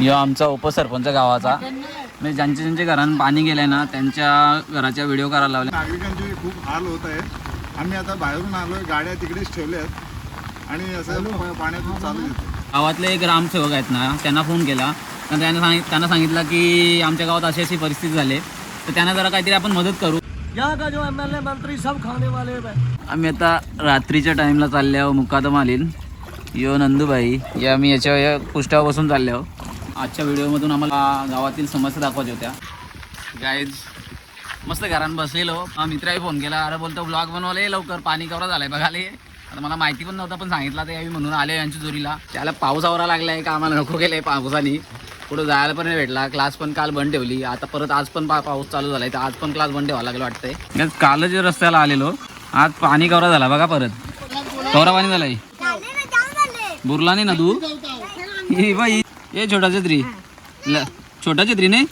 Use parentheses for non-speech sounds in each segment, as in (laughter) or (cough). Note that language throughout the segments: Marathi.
यो आमचा उपसरपंच गावाचा. म्हणजे ज्यांच्या ज्यांच्या घरात पाणी गेलंय ना त्यांच्या घराच्या व्हिडिओ करायला लावले. नागरिकांचे खूप हाल होत आहेत. आम्ही आता बाहेरून आलोय गाड्या तिकडेच ठेवल्यात. आणि असं पाण्यातून चालू येते गावातले एक ग्रामसेवक आहेत ना त्यांना फोन केला. तर त्यांना सांगित त्यांना सांगितलं की आमच्या गावात अशी अशी परिस्थिती झाली. तर त्यांना जरा काहीतरी आपण मदत करू. यहाँ का जो एमएलए मंत्री सब खाने वाले हैं? आम्ही आता रात्रीच्या टाईमला चालले आहो मुक्कादम आलीन यो नंदूबाई या आम्ही याच्या या पुष्टावर बसून चालले आहो आजच्या व्हिडिओमधून आम्हाला गावातील समस्या दाखवायच्या होत्या. गाईज मस्त घरात बसलेलो. हा मित्राही फोन केला. अरे बोलतो ब्लॉग बनवले लवकर. पाणी कवरा झालाय बघाले आता मला माहिती पण नव्हता पण सांगितलं तर यावी म्हणून आले यांच्या जोरीला त्याला पाऊस आवरा लागलाय का आम्हाला नको केलंय पावसाने. पुढे जायला पण नाही भेटला. क्लास पण काल बंद ठेवली. आता परत आज पण पाऊस चालू झालाय. तर आज पण क्लास बंद ठेवायला लागलं वाटतंय. कालच जे रस्त्याला आलेलो आज पाणी कवरा झाला बघा परत. कवरा पाणी झालाय. बुरला नाही ना तू? ही बाई. ये छोटा छत्री. ल छोटा छत्री नाही?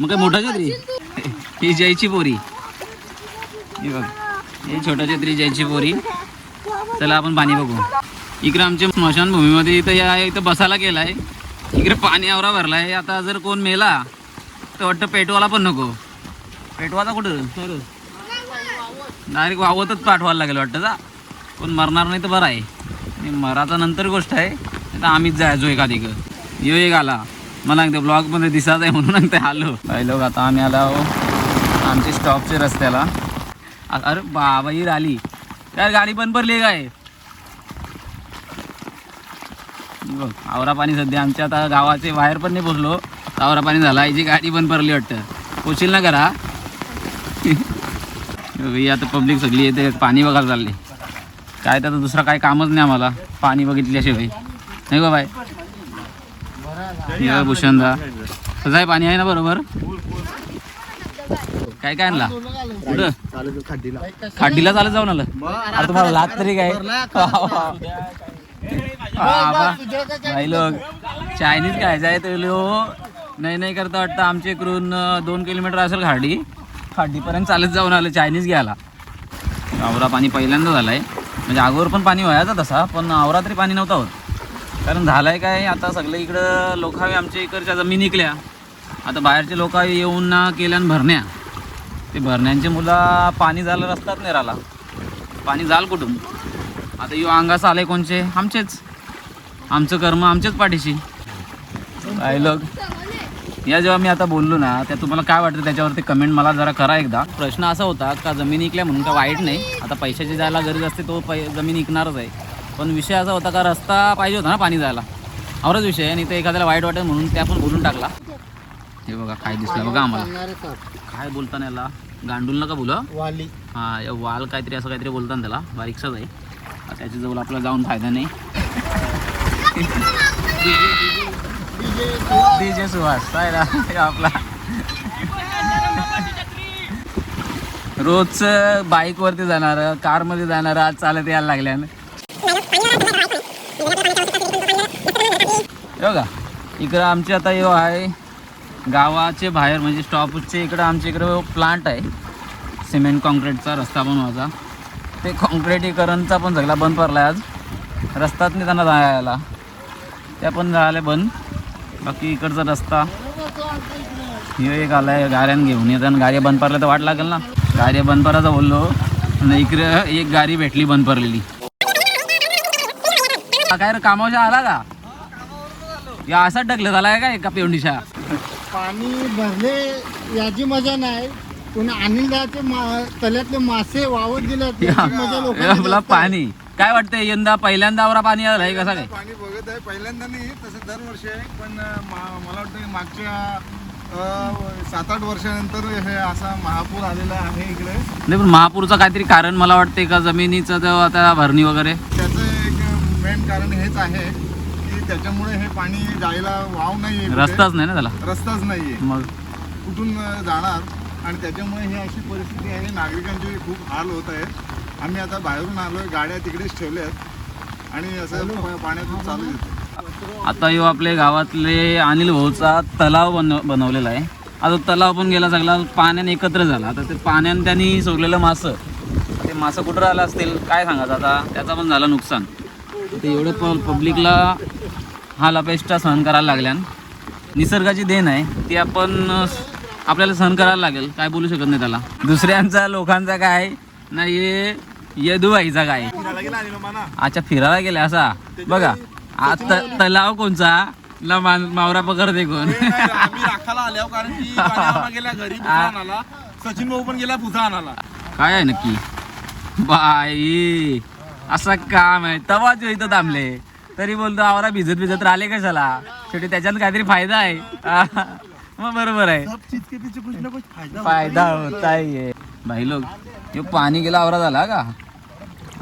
मग काय मोठा छत्री? ही जयची पोरी. बघ हे छोटा छत्री जयची पोरी. चला आपण पाणी बघू. इकडे आमच्या स्मशानभूमीमध्ये इथं या इथं बसायला गेलाय. इकडे पाणी आवरा भरलाय. आता जर कोण मेला तर वाटतं पेटवाला पण नको. पेटवाचा कुठं? डायरेक्ट वावतच पाठवायला लागेल वाटतं जा. कोण मरणार नाही तर बरं आहे. मराचा नंतर गोष्ट आहे. तर आम्हीच जायचो एखादी यो एक आला मला ते ब्लॉगमध्ये दिसत आहे म्हणून ते आलो. काही लोक आता आम्ही आलो आमच्या स्टॉपच्या रस्त्याला. अरे बाबा ही आली यार गाडी पण पडली काय? बघ आवरा पाणी सध्या आमच्या आता गावाचे बाहेर पण नाही पोचलो आवरा पाणी झाला याची गाडी पण भरली वाटतं. पोचील ना करा आता पब्लिक सगळी येते पाणी बघायला चालली. काय तर दुसरं काय कामच नाही आम्हाला. पाणी बघितल्याशिवाय. नाही बा बाय या भूषणदा. कसं आहे पाणी आहे ना बरोबर? काय काय आणला? कुठं? खाडीला चालत जाऊन आलं. अरे तुम्हाला लात तरी काय? भाई लोक चायनीज खायचं आहे ते लोक नाही नाही करता वाटतं आमच्या इकडून दोन किलोमीटर असेल खाडी. खाडीपर्यंत चालत जाऊन आलं चायनीज घ्यायला. आवरा पाणी पहिल्यांदा झालाय. म्हणजे अगोदर पण पाणी व्हायचा तसा पण आवरा तरी पाणी नव्हता होत. कारण झालंय काय आता सगळं इकडं लोकावी आमच्या इकडच्या जमीन इकल्या आता बाहेरचे लोक येऊन ना केल्यान भरण्या. ते भरण्यांचे मुलं पाणी झालं रस्ताच नाही राहिला. पाणी जाल कुठून? आता यो अंगास आले कोणचे? आमचेच. आमचं कर्म आमच्याच पाठीशी. काय लोक? या जेव्हा मी आता बोललो ना त्या तुम्हाला काय वाटतं त्याच्यावरती कमेंट मला जरा करा एकदा. प्रश्न असा होता का जमीन इकल्या म्हणून का वाईट नाही? आता पैशाची जायला गरज असते तो पै जमीन इकणारच आहे. पण विषय असा होता का रस्ता पाहिजे होता ना पाणी जायला. आवरच विषय आणि ते एखाद्याला वाईट वाटेल म्हणून ते आपण बोलून टाकला. हे बघा काय दिसलं बघा आम्हाला. काय बोलताना याला? गांडूल नका बोला वाली. हा या वाल काहीतरी असं काहीतरी बोलतात त्याला. बारीकसाच आहे. आता त्याच्याजवळ आपल्याला जाऊन फायदा नाही. डीजे सुहास काय आपला. रोज बाईकवरती जाणार कारमध्ये जाणार आज चालत यायला लागल्यानं हे बघा इकडं आमचे आता यो आहे गावाचे बाहेर म्हणजे स्टॉपचे इकडं आमच्या इकडं प्लांट आहे. सिमेंट कॉन्क्रीटचा रस्ता बनवायचा ते कॉन्क्रिटीकरणचा पण सगळा बंद पडला आहे आज. रस्ताच नाही त्यांना जायला. त्या पण झाले बंद. बाकी इकडचा रस्ता. हे एक आलाय गाड्यानं घेऊन येताना गाड्या बंद पडल्या तर वाट लागेल ना. गाड्या बंद पडायचं बोललो. आणि इकडे एक गाडी भेटली बंद पडलेली. काय रे कामावशा आला का? या असाच ढकलं झालाय का एका पेवणीच्या? पाणी भरले याची मजा नाही. अनिलदाचे मा- तल्यातले मासे वावत दिले आपला पाणी. काय वाटतंय यंदा पहिल्यांदा आवरा पाणी आलंय कसं काय पाणी बघत आहे. पहिल्यांदा नाही तसं दरवर्षी आहे. पण अं, मा- मला वाटतं की मागच्या सात आठ वर्षानंतर हे असा महापूर आलेला आहे इकडे. नाही पण महापूरचं काहीतरी कारण मला वाटतंय का? जमिनीचं जो आता भरणी वगैरे? त्याचं एक मेन कारण हेच आहे. की त्याच्यामुळे हे पाणी जायला वाव नाही रस्ताच नाही ना त्याला? रस्ताच नाहीये. मग? कुठून अं, जाणार? आणि त्याच्यामुळे ही अशी परिस्थिती आहे. नागरिकांचे खूप हाल होत आहेत. आम्ही आता बाहेरून आलोय. गाड्या तिकडेच ठेवल्यात. आणि असं प- पाण्यातून चालू येते. आता यो आपल्या गावातले अनिल भाऊचा तलाव बन बनवलेला आहे. आता तो तलाव पण गेला सगळा. पाण्याने एकत्र झाला. आता ते पाण्याने त्यांनी सोडलेलं मासं. ते मासं कुठं राहिलं असतील? काय सांगायचं आता त्याचं पण झालं नुकसान. ते एवढं प पब्लिकला हाल अपेष्टा सहन करायला लागल्यान. निसर्गाची देण आहे ती आपण आपल्याला सहन करायला लागेल काय बोलू शकत नाही त्याला. दुसऱ्यांचा लोकांचा काय? ना ये यदुबाईचा काय? अच्छा फिरायला गेले असा? बघा आता तलाव कोणचा? मान- मावरा पकडते कोण? सचिन भाऊ पण गेला पुसा आणाला काय आहे नक्की? बाई असं काम आहे. तवाच इथं थांबले. तरी बोलतो आवरा भिजत भिजत राहिले कशाला? शेवटी त्याच्यात काहीतरी फायदा आहे. (laughs) मग बरोबर आहे. फायदा होता आहे भाई लोक यो पाणी गेला आवरा झाला का?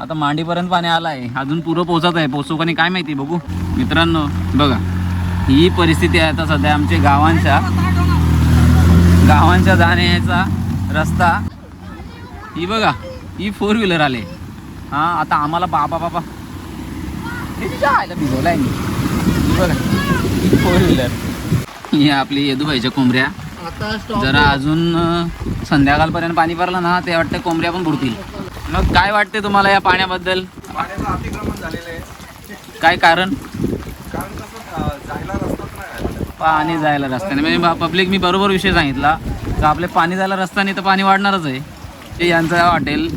आता मांडीपर्यंत पाणी आलाय. अजून पुरं पोचत आहे. पोचू का नाही काय माहिती बघू. मित्रांनो बघा. ही परिस्थिती आहे आता सध्या आमच्या गावांच्या. गावांच्या जाण्याचा रस्ता. ही बघा ही फोर व्हीलर आले. हा आता आम्हाला बाबा बाबा मी. बघा फोर व्हीलर ही आपली येदूबाईच्या स्टॉप जरा अजून संध्याकाळपर्यंत पाणी भरलं ना ते वाटतं कोंबड्या पण बुडतील. मग काय वाटते तुम्हाला या पाण्याबद्दल? पाण्याचं अतिक्रमण झालेलं आहे. काय कारण? कारण कसं अं, जायला रस्ताच नाही पाणी जायला रस्त्याने म्हणजे पब्लिक मी बरोबर विषय सांगितला का आपले पाणी जायला रस्त्याने तर पाणी वाढणारच आहे. ते यांचं हॉटेल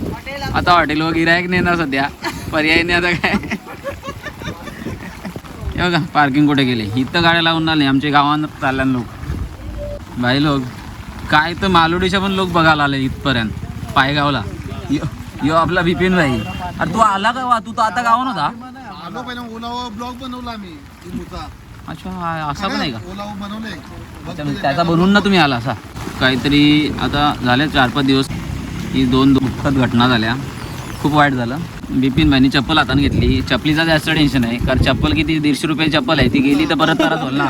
आता हॉटेल व गिरायक नाही ना सध्या? पर्याय नाही आता काय. हे बघा पार्किंग कुठे गेले? इथं गाड्या लावून आले आमच्या गावात चालल्यान लोक. भाई लोक काय तर मालोडीच्या पण लोक बघायला आले इथपर्यंत पायगावला. यो यो आपला बिपिन भाई. अरे तू आला का वा? तू तर आता गावात होता आलो पहिला ओलावर ब्लॉग बनवला इमूचा. अच्छा असा पण आहे का? त्याचा बनवून ना तुम्ही आला असा. काहीतरी आता झाले चार पाच दिवस. ही दोन दुःखद घटना झाल्या. खूप वाईट झालं. बिपिन भाईनी चप्पल हाताने घेतली. चपलीचा जास्त टेन्शन आहे. कारण चप्पल किती दीडशे रुपये चप्पल आहे. ती गेली तर परत परत होईल ना.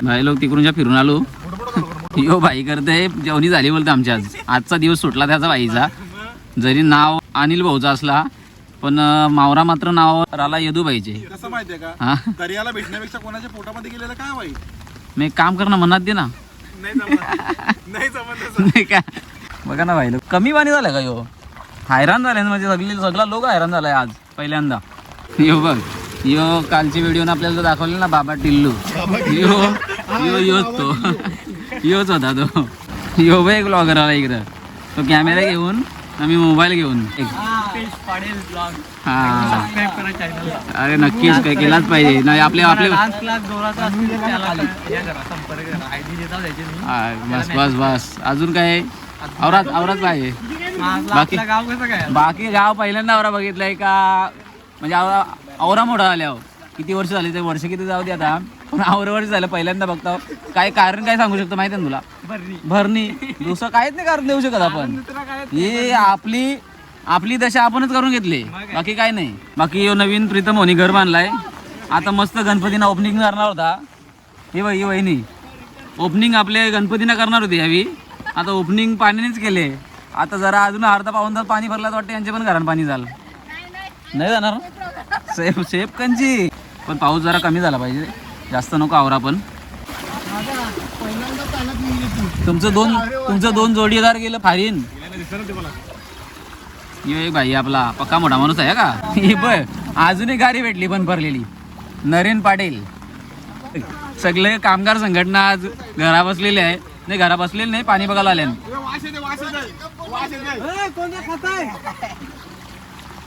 (laughs) भाई लोक तिकडूनच्या फिरून आलो. यो भाई करते. जेवणी झाली बोलते आमच्या आज. आजचा दिवस सुटला त्याचा भाईचा. जरी नाव अनिल भाऊचा असला पण मावरा मात्र नाव राला यदूबाईचे कसं माहितीये का? हा? दर्याला भेटण्यापेक्षा कोणाच्या पोटामध्ये गेलेलं काय वाईट मी एक काम कर ना मनात दे ना. नाही (laughs) का? बघा ना भाई कमी पाणी झालं का यो? हैराण झाले म्हणजे सगळी सगळा लोक हैराण झालाय आज पहिल्यांदा. यो बघ यो कालची व्हिडिओ आपल्याला दाखवले ना बाबा टिल्लू. यो यो योच तो. योच होता तो. यो बघ एक ब्लॉगर आला इकडं. तो कॅमेरा घेऊन आम्ही मोबाईल घेऊन. हा. अरे नक्कीच काय केलाच पाहिजे. नाही आपले आपले हा, बस बस बस. अजून काय? औरात औरात पाहिजे. बाकी बाकी गाव पहिल्यांदा औरा बघितलंय का म्हणजे औरा औरा मोठा आल्यावर किती वर्ष झाले ते वर्ष किती जाऊ दे आता. पण औरा वर्ष झालं पहिल्यांदा बघता. काय कारण काय सांगू शकतो माहिती आहे तुला? भरणी. दुसरं काहीच नाही कारण देऊ शकत आपण. हे आपली आपली दशा आपणच करून घेतली. बाकी काय नाही. बाकी ह्यो नवीन प्रीतम होनी घर बांधलाय. आता मस्त गणपतीना ओपनिंग करणार होता. हे बाई ही वहिनी. ओपनिंग आपले गणपतीनं करणार होती यावी आता ओपनिंग पाण्यानेच केले. आता जरा अजून अर्धा पाऊन तास पाणी भरला वाटतं यांचे पण घरात पाणी झालं. नाही जाणार? सेफ सेफ कंची. पण पाऊस जरा कमी झाला पाहिजे. जास्त नको आवरा पण. तुमचं दोन तुमचं दोन जोडीदार गेलं फारीन यो एक भाई आपला पक्का मोठा माणूस आहे का? (laughs) ही बघ अजूनही गाडी भेटली पण भरलेली. नरेन पाटील. सगळे कामगार संघटना आज घरा बसलेले आहे. नाही घरा बसलेले नाही पाणी बघायला आले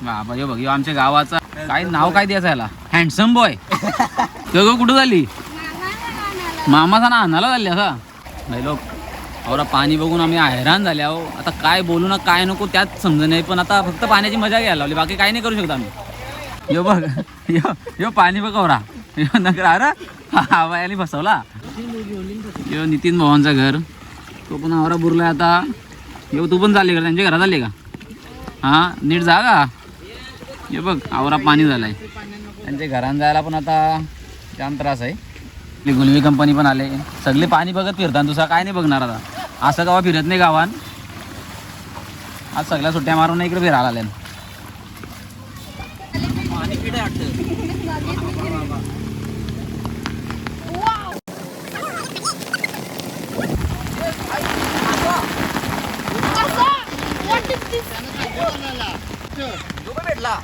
बाबा यो बघ यो आमच्या गावाचा काय नाव काय द्यायचं याला हँडसम बॉय तो कुठं झाली? मामाचा ना आणायला झाली असा. नाही लोक औरा पाणी बघून आम्ही हैराण झाले अहो आता काय बोलू ना काय नको त्यात समज नाही. पण आता फक्त पाण्याची मजा घ्यायला लावली. बाकी काही नाही करू शकतो आम्ही. यो बघ यो यो पाणी बघ औरा यो नगर अरे हा बायाने फसवला किंवा नितीन भावांचा घर. तो पण आवरा बुरलाय आता. येऊ तू पण चालली का त्यांच्या घरात आले का? हा? नीट जा का? हे बघ आवरा पाणी झालंय. त्यांच्या घरात जायला पण आता जाम त्रास आहे. आपली गुलवी कंपनी पण आले. सगळे पाणी बघत फिरतात. दुसरा काय नाही बघणार आता. असं गावा फिरत नाही गावात. आज सगळ्या सुट्ट्या मारून इकडे फिरायला आल्या भेटला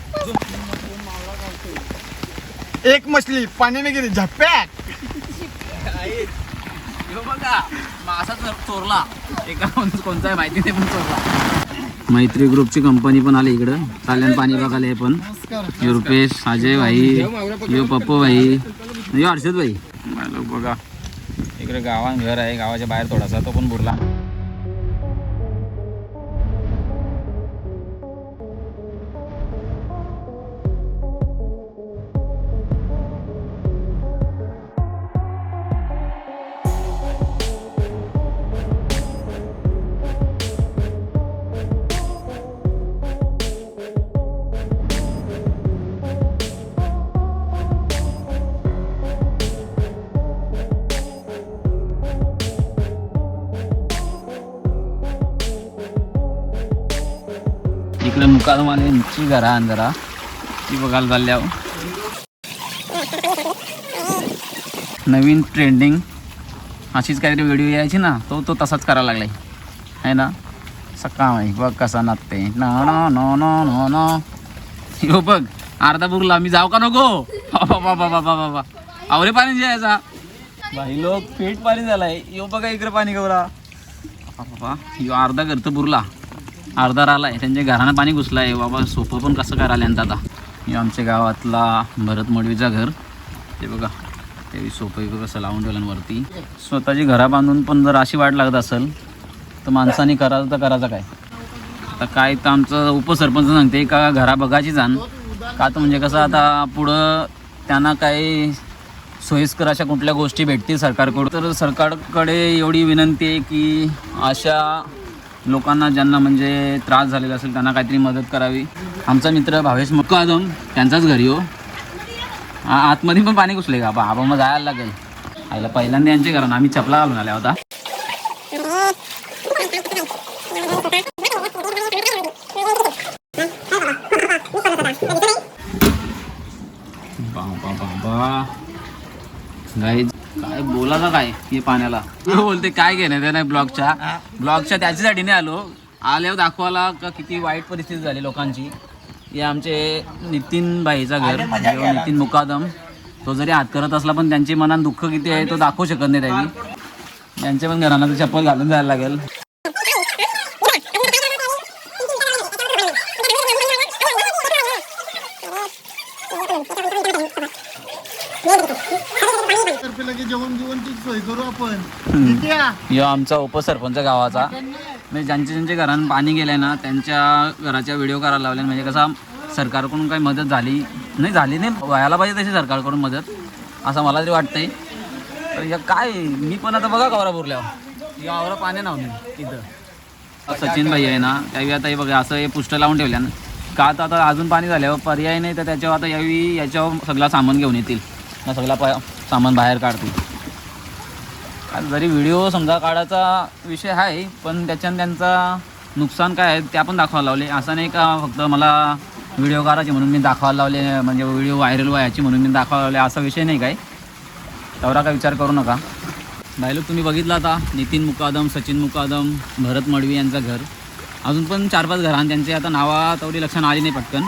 एक मछली पाणी में गेली. झपॅक बघा मासा चोर- चोरला एका माणूस कोणता आहे माहिती नाही पण चोरला मैत्री ग्रुपची कंपनी पण आली इकडं. चाल्यान पाणी बघायला हे पण. यो रुपेश अजय भाई यो पप्पू भाई. यो हर्षद भाई. बघा. इकडे गावात घर आहे. गावाच्या बाहेर थोडासा तो पण बुरला इकडे मुकादमाल्यांची घरा आहे जरा ती बघायला चालल्या हो. नवीन ट्रेंडिंग अशीच काहीतरी व्हिडिओ यायची ना तो तो तसाच करायला लागलाय. आहे ना? सकाळ बघ कसा नाचते ना ना नो नो नो नो. यो बघ अर्धा बुरला. मी जाऊ का नको? बाबा बाबा बाबा बाबा आवरे पाणी जायचा भाई लोक पेट पाणी झालाय. यो बघा इकडे पाणी गवरा बाबा यो अर्धा करतो बुरला. अर्धा आहे त्यांच्या घरानं पाणी घुसलं आहे बाबा सोपं पण कसं करायला यांचं आता? हे आमच्या गावातला भरत मडवीचा घर. ते बघा ते सोपं इकडं कसं लावून ठेवलं वरती. स्वतःची घरा बांधून पण जर अशी वाट लागत असेल तर माणसाने करायचं तर करायचं काय? आता काय तर आमचं उपसरपंच सांगते का घरा बघायची जाण का तर म्हणजे कसं आता पुढं त्यांना काही सोयीस्कर अशा कुठल्या गोष्टी भेटतील सरकारकडून? तर सरकारकडे एवढी विनंती आहे की अशा लोकांना ज्यांना म्हणजे त्रास झालेला असेल त्यांना काहीतरी मदत करावी. आमचा मित्र भावेश मुक्कादम त्यांचाच घरी हो. आतमध्ये पण पाणी घुसले का? बाबा मग जायला लागेल. आईला पहिल्यांदा यांचे घरानं आम्ही चपला घालून आल्या होता. बाबा गाईज काय बोला का काय? हे पाण्याला. तू (laughs) बोलते काय घेणं त्या नाही ब्लॉगच्या? ब्लॉगच्या त्याच्यासाठी नाही आलो. आल्यावर दाखवायला का किती वाईट परिस्थिती झाली लोकांची. हे आमचे नितीन भाईचा घर नितीन मुकादम तो जरी हात करत असला पण त्यांच्या मनात दुःख किती आहे तो दाखवू शकत नाही त्यांनी. त्यांच्या पण घरांना तर चप्पल घालून जायला लागेल. (laughs) तर्फे लगेच जेवण जेवणची सोय करू आपण. या? यो आमचा उपसरपंच गावाचा. म्हणजे ज्यांच्या ज्यांच्या घरात पाणी गेलंय ना त्यांच्या घराच्या व्हिडिओ करायला लावले म्हणजे कसा सरकारकडून काही मदत झाली नाही झाली नाही. व्हायला पाहिजे तशी सरकारकडून मदत असं मला तरी वाटतंय. तर या काय मी पण आता बघा कवरा बोरल्यावर या आवरा पाणी नाव मी इथं. सचिन भाई आहे ना त्यावेळी आता हे बघा असं हे पुष्ट लावून ठेवल्या ना का तर आता अजून पाणी झाल्यावर पर्याय नाही तर त्याच्यावर आता यावेळी याच्यावर सगळा सामान घेऊन येतील. सगळा प सामान बाहेर काढतील जरी व्हिडिओ समजा काढायचा विषय आहे पण त्याच्यानं त्यांचा नुकसान काय आहे ते आपण दाखवायला लावले. असं नाही का फक्त मला व्हिडिओ काढायचे म्हणून मी दाखवायला लावले म्हणजे व्हिडिओ व्हायरल व्हायची म्हणून मी दाखवायला लावले असा विषय नाही काय. तेवढा काय विचार करू नका. डायलॉग तुम्ही बघितला आता नितीन मुकादम सचिन मुकादम भरत मडवी यांचं घर. अजून पण चार पाच घरां त्यांचे आता नावा तेवढी लक्षात आली नाही पटकन.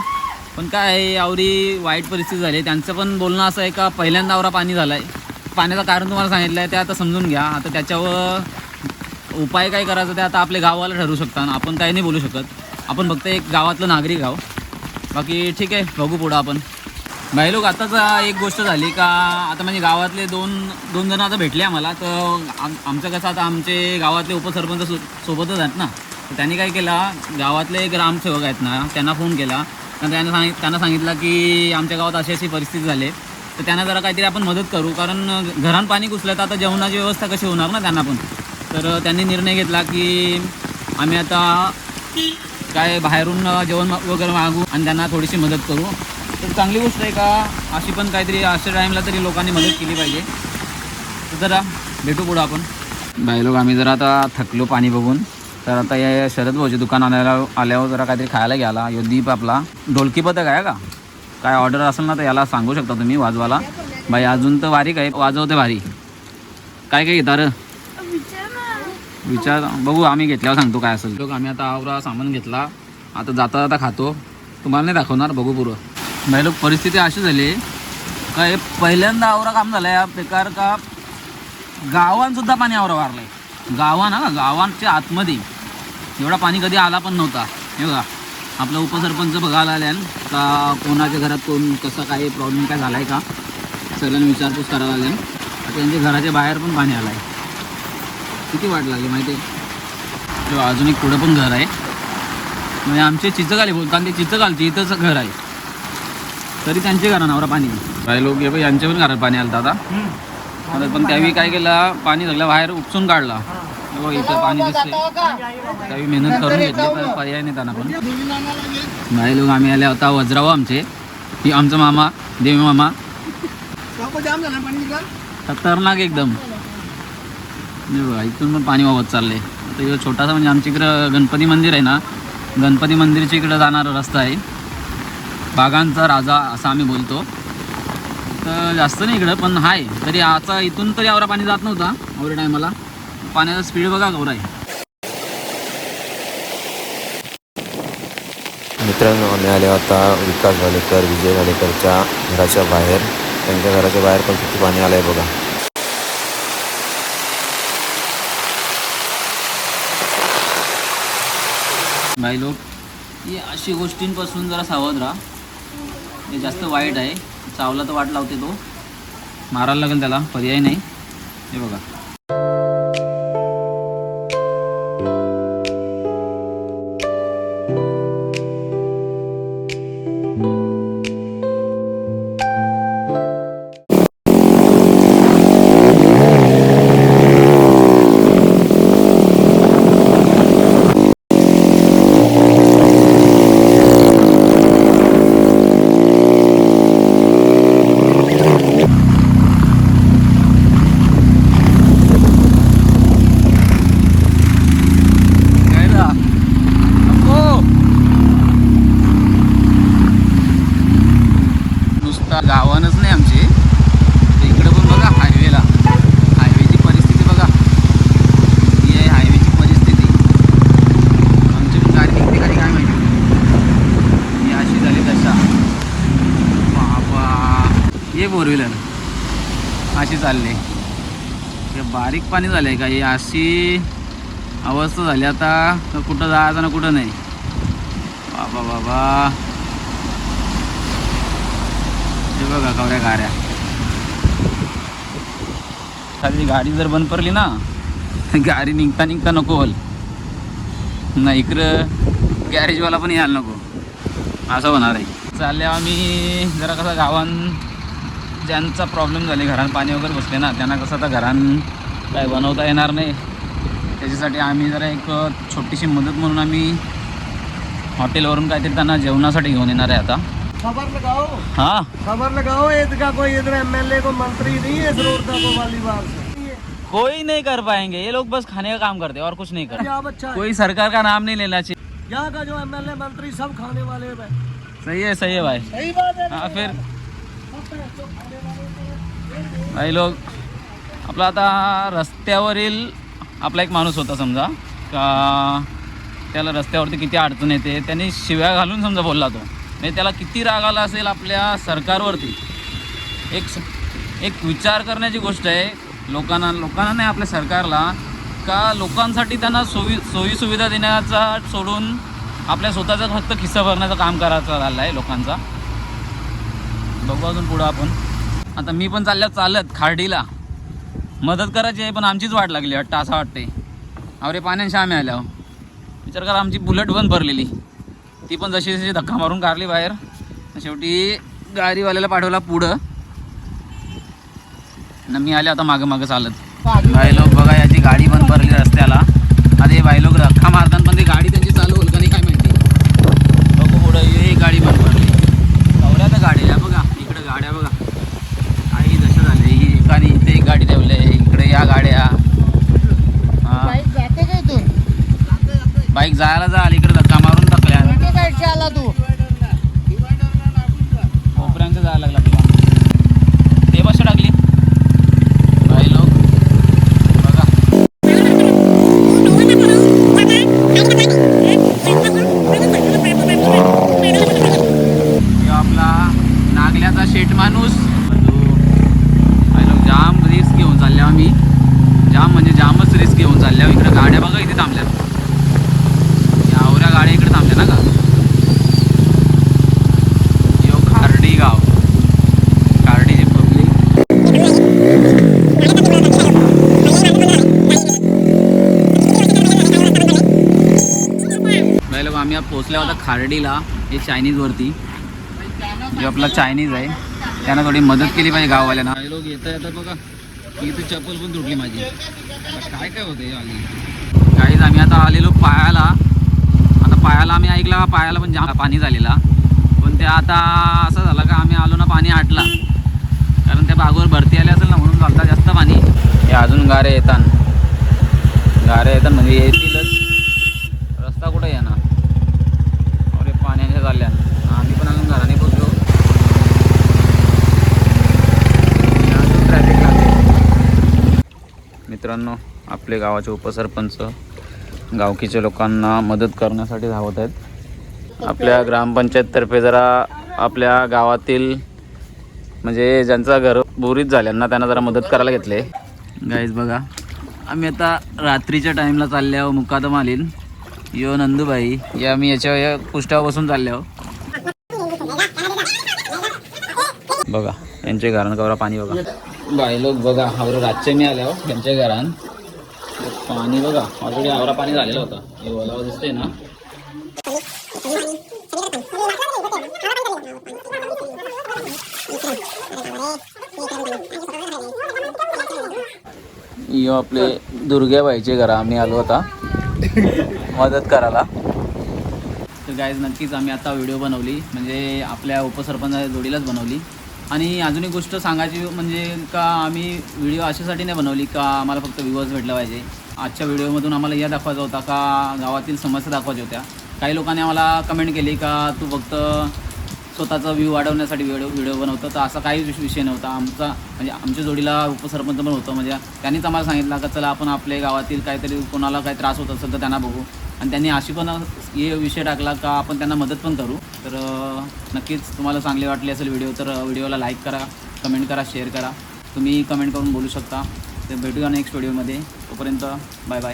पण काय आहे आवरी वाईट परिस्थिती झाली. आहे. त्यांचं पण बोलणं असं आहे का पहिल्यांदा आवरा पाणी झालं आहे पाण्याचं कारण तुम्हाला सांगितलं आहे ते आता समजून घ्या. आता त्याच्यावर उपाय काय करायचा ते आता आपले गावाला ठरवू शकता आपण काही नाही बोलू शकत. आपण फक्त एक गावातलं नागरिक आहोत. बाकी ठीक आहे बघू पुढं आपण. भाई लोक आताच एक गोष्ट झाली का आता म्हणजे गावातले दोन दोन जण आता भेटले आम्हाला. तर आम आमचं कसं आता आमचे गावातले उपसरपंच सो सोबतच आहेत ना. तर त्यांनी काय केलं गावातले ग्रामसेवक आहेत ना त्यांना फोन केला. तर त्यांना सांगित त्यांना सांगितलं की आमच्या गावात अशी अशी परिस्थिती झाली तर त्यांना जरा काहीतरी आपण मदत करू कारण घरात पाणी घुसलं तर आता जेवणाची व्यवस्था कशी होणार ना त्यांना पण. तर त्यांनी निर्णय घेतला की आम्ही आता काय बाहेरून जेवण वगैरे मागू आणि त्यांना थोडीशी मदत करू. तर चांगली गोष्ट आहे का? अशी पण काहीतरी अशा टाईमला तरी लोकांनी मदत केली पाहिजे. तर जरा भेटू पुढं आपण. बाई लोक आम्ही जरा आता थकलो पाणी बघून. तर आता या शरद भाऊचे दुकान आणायला आल्यावर जरा काहीतरी खायला घ्यायला. यो दीप आपला. ढोलकी पथक आहे का? काय ऑर्डर असेल ना तर याला सांगू शकता तुम्ही वाजवाला बाई अजून तर भारी काय? वाजवते भारी. काय काय घेता रे? विचार. बघू आम्ही घेतल्यावर सांगतो काय असेल. लोक आम्ही आता आवरा सामान घेतला. आता जाता जाता खातो. तुम्हाला नाही दाखवणार बघू पुरं. नाही लोक परिस्थिती अशी झाली. काय पहिल्यांदा आवरा काम झालं या बेकार का? गावांसुद्धा पाणी आवरा वारलंय. गावान हा गावांच्या आतमध्ये. एवढा पाणी कधी आला पण नव्हता. हे बघा आपलं उपसरपंच बघायला आल्या का कोणाच्या घरात कोण कसा काय प्रॉब्लेम काय झाला आहे का? सगळ्यांना विचारपूस करायला आता त्यांच्या घराच्या बाहेर पण पाणी आलं आहे किती वाट लागली माहिती आहे अजून एक पुढं पण घर आहे. म्हणजे आमचे चिचकाले बोलतात ते चिचकालचे इथंच घर आहे. तरी त्यांच्या घरानावर पाणी. काही लोक हे बघ, यांच्या पण घरात पाणी आलं आता. आता पण त्यावेळी काय केलं पाणी सगळं बाहेर उपसून काढला. हे इथं पाणी दिसतंय. त्यावेळी मेहनत करून घेतली तर पर्याय नाही त्यांना पण. नाही लोक आम्ही आले आता वज्राव आमचे. ही आमचा मामा देवी मामा. खतरनाक एकदम. हे इथून पण पाणी वाहत चाललंय. आता इकडं छोटासा म्हणजे आमच्या इकडं गणपती मंदिर आहे ना गणपती मंदिरच्या इकडं जाणारा रस्ता आहे. बागांचा राजा असं आम्ही बोलतो. तर जास्त नाही इकडं पण आहे तरी आता इथून तरी आवरा पाणी जात नव्हता आवऱ्या टायमाला. पाण्याचा स्पीड बघा गौरा आहे मित्रांनो आम्ही आले आता विकास भालेकर विजय भालेकरच्या घराच्या बाहेर. त्यांच्या घराच्या बाहेर पण किती पाणी आलंय बघा. भाई लोक ही अशी गोष्टींपासून जरा सावध राहा. हे जास्त वाईट आहे. चावला तर वाट लावते तो. मारायला लागेल त्याला पर्याय नाही. हे बघा. बारीक पाणी झालंय का? ही अशी अवस्था झाली. आता तर कुठं जायचं ना कुठं नाही. बाबा बाबा. हे बघा कवऱ्या गाऱ्या. खाली गाडी जर बंद पडली ना गाडी निघता निघता नको होल. ना इकडं गॅरेजवाला पण यायला नको. असं होणार आहे. चालले आम्ही. जरा कसं गावान ज्यांचा प्रॉब्लेम झाले घरात पाणी वगैरे बसले ना त्यांना कसं आता घरान काय बनवता येणार नाही. त्याच्यासाठी आम्ही जरा एक छोटीशी मदत म्हणून आम्ही हॉटेलवरून काहीतरी त्यांना जेवणासाठी घेऊन येणार आहे आता. खबर लगाओ हाँ? खबर लगाओ इसका कोई? इधर एमएलए को मंत्री नहीं है रोड को वाली बात कोई नहीं कर पाएँगे। ये लोग बस खाने का काम करते हैं और कुछ नहीं करते। अच्छा कोई सरकार का नाम नहीं लेना चाहिए। यहाँ का जो एमएलए मंत्री सब खाने वाले हैं सही है सही है भाई। सही बात है। हाँ फिर। भाई लोक आपला आता रस्त्यावरील आपला एक माणूस होता समजा. का त्याला रस्त्यावरती किती अडचण येते त्यांनी शिव्या घालून समजा बोलला तो. म्हणजे त्याला किती राग आला असेल आपल्या सरकारवरती? एक स- एक विचार करण्याची गोष्ट आहे. लोकांना लोकांना नाही आपल्या सरकारला. का लोकांसाठी त्यांना सोयी सोयी सुविधा देण्याचा सोडून आपल्या स्वतःचा फक्त खिस्सा भरण्याचं काम करायचं झालं आहे लोकांचा? बघू अजून पुढं आपण. आता मी पण चालल्या चालत खार्डीला. मदत करायची आहे पण आमचीच वाट लागली वाटतं असं वाटते अरे पाण्याने आम्ही आल्यावर. विचार करा आमची बुलेट पण भरलेली. ती पण जशी जशी धक्का मारून काढली बाहेर शेवटी गाडीवाल्याला पाठवला पुढं. न मी आले आता मागं मागं चालत. भाई लोक बघा याची गाडी पण भरली रस्त्याला. आता हे भाई लोक धक्का मारतात पण ती गाडी त्यांची चालू होईल का नाही काय माहिती बघू पुढं ही गाडी पण भरली कवऱ्या तर गाडी या बघा इकडे गाड्या बघा काही जसं झाले ही एकाने इथे एक गाडी ठेवली आहे इकडे या गाड्या हा. बाईक जाते का इथून बाईक जायला जा इकडे धक्का मारून टाकल्या कोणत्या साईडच्या आला तू कोपऱ्यांचं जायला लागला तुला ते बस टाकली भाई लोक बघा ह्यो आपला नागल्याचा शेट माणूस भाई लोक जाम रिस्क घेऊन चालले आम्ही जाम म्हणजे जामच रिस्क घेऊन चालल्या इकडे गाड्या बघा इथे थांबल्या या आवऱ्या गाड्या इकडे थांबल्या ना का यो खार्डी गाव खार्डीची पब्लिक नाही लोक आम्ही पोचल्या हे चायनीजवरती जो आपला चायनीज आहे. त्यांना थोडी मदत केली पाहिजे गाववाल्यांना. काही लोक येता येतात बघा. इथे चप्पल पण तुटली माझी. काय काय होते आली काहीच आम्ही आता आलेलो पायाला. आता पायाला आम्ही ऐकला पायाला पण जाम पाणी झालेला. पण ते आता असं झालं का आम्ही आलो ना पाणी आटला. कारण त्या बागवर भरती आली असेल ना म्हणून चालता जास्त पाणी. हे अजून गारे येतात. गारे येतात म्हणजे येतीलच. रस्ता कुठे येणार? ना चालल्या आम्ही पण अजून घराने पोचलो अजून ट्रॅफिक मित्रांनो आपले गावाचे उपसरपंच गावकीच्या लोकांना मदत करण्यासाठी धावत आहेत. आपल्या ग्रामपंचायततर्फे जरा आपल्या गावातील म्हणजे ज्यांचा घर बोरीत झाल्यांना त्यांना जरा मदत करायला घेतले. गाईज बघा आम्ही आता रात्रीच्या टाईमला चालले आहो मुकादम आलीन यो नंदूबाई या आम्ही याच्या या कुष्टावर बसून चालले आहो. बघा यांच्या घरान कवरा पाणी बघा. बाई लोक बघा आवरा रातचे मी आले आहो यांच्या घरान पाणी बघा ऑलरेडी आवरा पाणी झालेलं होतं. हे ओलावा दिसतंय ना. यो आपले दुर्ग्याबाईचे घर आम्ही आलो होता मदत करायला. तर गायज नक्कीच आम्ही आता व्हिडिओ बनवली. म्हणजे आपल्या उपसरपंचा जोडीलाच बनवली. आणि अजून एक गोष्ट सांगायची म्हणजे का आम्ही व्हिडिओ अशासाठी नाही बनवली का आम्हाला फक्त व्ह्यूअर्स भेटला पाहिजे. आजच्या व्हिडिओमधून आम्हाला या दाखवायचा होता का गावातील समस्या दाखवायच्या होत्या. काही लोकांनी आम्हाला कमेंट केली का तू फक्त स्वतःचा व्ह्यू वाढवण्यासाठी व्हिडिओ व्हिडिओ बनवतो. तर असा काहीच विषय नव्हता. आमचा म्हणजे आमच्या जोडीला उपसरपंच पण होतं. म्हणजे त्यांनीच आम्हाला सांगितलं का चला आपण आपल्या गावातील काहीतरी कोणाला काही त्रास होत असेल तर त्यांना बघू. आणि त्यांनी अशी पण हे विषय टाकला का आपण त्यांना मदत पण करू. तर नक्कीच तुम्हाला चांगली वाटली असेल व्हिडिओ तर व्हिडिओला लाईक करा कमेंट करा शेअर करा. तुम्ही कमेंट करून बोलू शकता. तर भेटूया नेक्स्ट व्हिडिओमध्ये तोपर्यंत बाय बाय